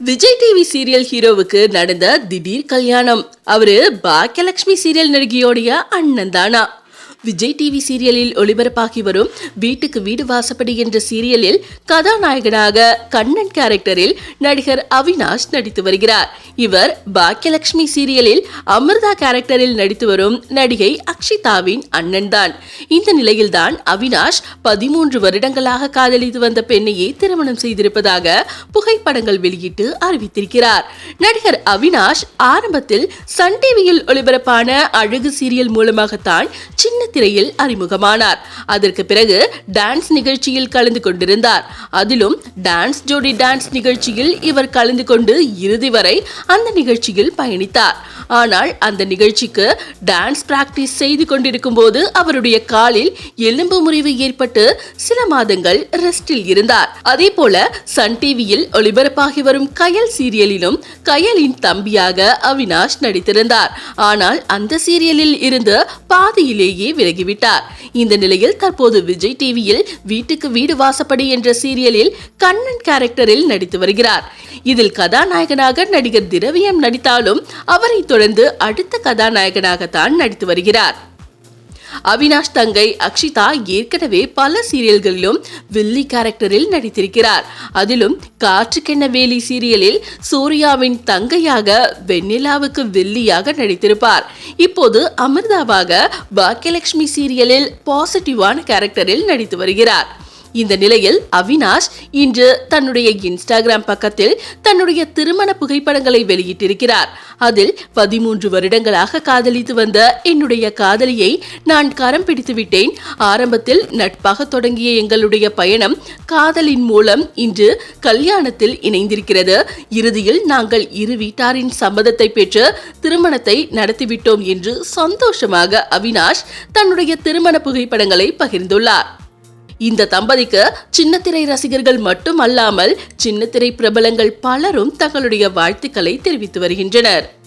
Vijay TV serial ஹீரோவுக்கு நடந்த திடீர் கல்யாணம். அவரு பாக்கியலட்சுமி சீரியல் நடிகையோடைய அண்ணன் தானா? விஜய் டிவி சீரியலில் ஒளிபரப்பாகி வரும் வீட்டுக்கு வீடு வாசப்படி என்ற சீரியலில் கதாநாயகனாக கண்ணன் கேரக்டரில் நடிகர் அவினாஷ் நடித்து வருகிறார். இவர் பாக்கியலட்சுமி சீரியலில் அமிர்தா கேரக்டரில் நடித்து வரும் நடிகை அக்ஷிதாவின் அண்ணன் தான் இந்த நிலையில்தான் அவினாஷ் பதிமூன்று வருடங்களாக காதலித்து வந்த பெண்ணையே திருமணம் செய்திருப்பதாக புகைப்படங்கள் வெளியிட்டு அறிவித்திருக்கிறார். நடிகர் அவினாஷ் ஆரம்பத்தில் சன் டிவியில் ஒளிபரப்பான அழகு சீரியல் மூலமாகத்தான் சின்ன திரையில் அறிமுகமானார். அதற்கு பிறகு டான்ஸ் நிகழ்ச்சியில் கலந்து கொண்டிருந்தார். அதிலும் டான்ஸ் ஜோடி டான்ஸ் நிகழ்ச்சியில் இவர் கலந்து கொண்டு இறுதி வரை அந்த நிகழ்ச்சியில் பயணித்தார். ஆனால் அந்த நிகழ்ச்சிக்கு டான்ஸ் பிராக்டிஸ் செய்து கொண்டிருக்கும் போது அவருடைய காலில் எலும்பு முறிவு ஏற்பட்டு சில மாதங்கள் ரெஸ்டில் இருந்தார். அதே போல சன் டிவியில் ஒளிபரப்பாகி வரும் கயல் சீரியலிலும் கயலின் தம்பியாக அவினாஷ் நடித்திருந்தார். ஆனால் அந்த சீரியலில் இருந்து பாதியிலேயே விலகிவிட்டார். இந்த நிலையில் தற்போது விஜய் டிவியில் வீட்டுக்கு வீடு வாசப்படி என்ற சீரியலில் கண்ணன் கேரக்டரில் நடித்து வருகிறார். இதில் கதாநாயகனாக நடிகர் திரவியம் நடித்தாலும் அவரை தொடர்ந்து அடுத்த கதாநாயகனாகத்தான் நடித்து வருகிறார். அவினாஷ் தங்கை அக்ஷிதா ஏற்கனவே பல சீரியல்களிலும் வில்லி கேரக்டரில் நடித்திருக்கிறார். அதிலும் காற்றுக்கென்ன வேலி சீரியலில் சூர்யாவின் தங்கையாக வெண்ணிலாவுக்கு வில்லியாக நடித்திருப்பார். இப்போது அமிர்தாவாக பாக்கியலட்சுமி சீரியலில் பாசிட்டிவான கேரக்டரில் நடித்து வருகிறார். இந்த நிலையில் அவினாஷ் இன்று தன்னுடைய இன்ஸ்டாகிராம் பக்கத்தில் தன்னுடைய திருமண புகைப்படங்களை வெளியிட்டிருக்கிறார். அதில் பதிமூன்று வருடங்களாக காதலித்து வந்த என்னுடைய காதலியை நான் கரம் பிடித்து விட்டேன். ஆரம்பத்தில் நட்பாக தொடங்கிய எங்களுடைய பயணம் காதலின் மூலம் இன்று கல்யாணத்தில் இணைந்திருக்கிறது. இறுதியில் நாங்கள் இரு வீட்டாரின் சம்மதத்தை பெற்று திருமணத்தை நடத்திவிட்டோம் என்று சந்தோஷமாக அவினாஷ் தன்னுடைய திருமண புகைப்படங்களை பகிர்ந்துள்ளார். இந்த தம்பதிக்கு சின்னத்திரை ரசிகர்கள் மட்டும் அல்லாமல் சின்னத்திரை பிரபலங்கள் பலரும் தங்களுடைய வாழ்த்துக்களை தெரிவித்து வருகின்றனர்.